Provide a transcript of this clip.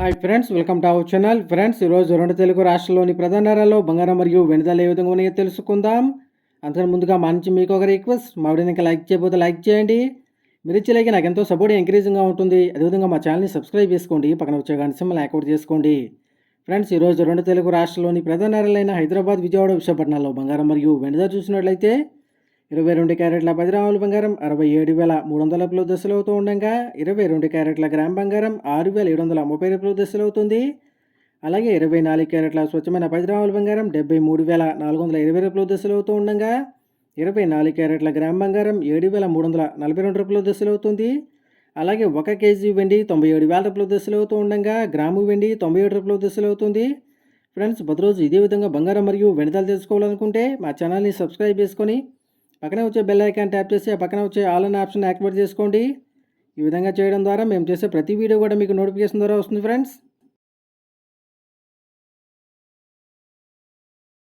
Hi friends welcome to our channel friends ఈరోజు రెండు తెలుగు రాష్ట్రాల్లోని ప్రధాన నగరాల్లో బంగారం మరియు వెనుదల ఏ విధంగా ఉన్నాయో తెలుసుకుందాం. అంతకన్నా ముందుగా మా నుంచి మీకు ఒక రిక్వెస్ట్ మా వీడియోని ఇంకా లైక్ చేయబోతే లైక్ చేయండి. మీరు ఇచ్చేలాగే నాకు ఎంతో సపోర్ట్ ఎంకరేజింగ్గా ఉంటుంది. అదేవిధంగా మా ఛానల్ని సబ్స్క్రైబ్ చేసుకోండి. పక్కన వచ్చే గంట సింబల్ యాక్టివేట్ చేసుకోండి. ఫ్రెండ్స్ ఈరోజు రెండు తెలుగు రాష్ట్రాల్లోని ప్రధాన నగరాలైన హైదరాబాద్ విజయవాడ విశాఖపట్నాల్లో బంగారం మరియు వెనుదల చూసినట్లయితే ఇరవై రెండు క్యారెట్ల పదిరాముల బంగారం అరవై ఏడు వేల మూడు వందల రూపాయలు దశలవుతూ ఉండగా ఇరవై రెండు క్యారెట్ల గ్రామ్ బంగారం ఆరు వేల ఏడు వందల ముప్పై రూపాయలు దశలవుతుంది అలాగే ఇరవై నాలుగు క్యారెట్ల స్వచ్ఛమైన పది బంగారం డెబ్బై మూడు వేల నాలుగు వందల ఇరవై రూపాయలు దశలవుతూ ఉండగా ఇరవై నాలుగు క్యారెట్ల గ్రామ్ బంగారం ఏడు వేల మూడు వందల నలభై రెండు రూపాయలు దశలవుతుంది అలాగే ఒక కేజీ వెండి తొంభై ఏడు వేల రూపాయలు దశలవుతూ ఉండగా గ్రాము వెండి తొంభై ఏడు రూపాయలు దశలవుతుంది ఫ్రెండ్స్ ప్రతిరోజు ఇదే విధంగా బంగారం మరియు వెనుదలు తెలుసుకోవాలనుకుంటే మా ఛానల్ని సబ్స్క్రైబ్ చేసుకొని పక్కనే వచ్చే బెల్ ఐకాన్ ట్యాప్ చేసి ఆ పక్కన వచ్చే ఆల్ అనే ఆప్షన్ యాక్టివేట్ చేసుకోండి. ఈ విధంగా చేయడం ద్వారా మేము చేసే ప్రతి వీడియో కూడా మీకు నోటిఫికేషన్ ద్వారా వస్తుంది ఫ్రెండ్స్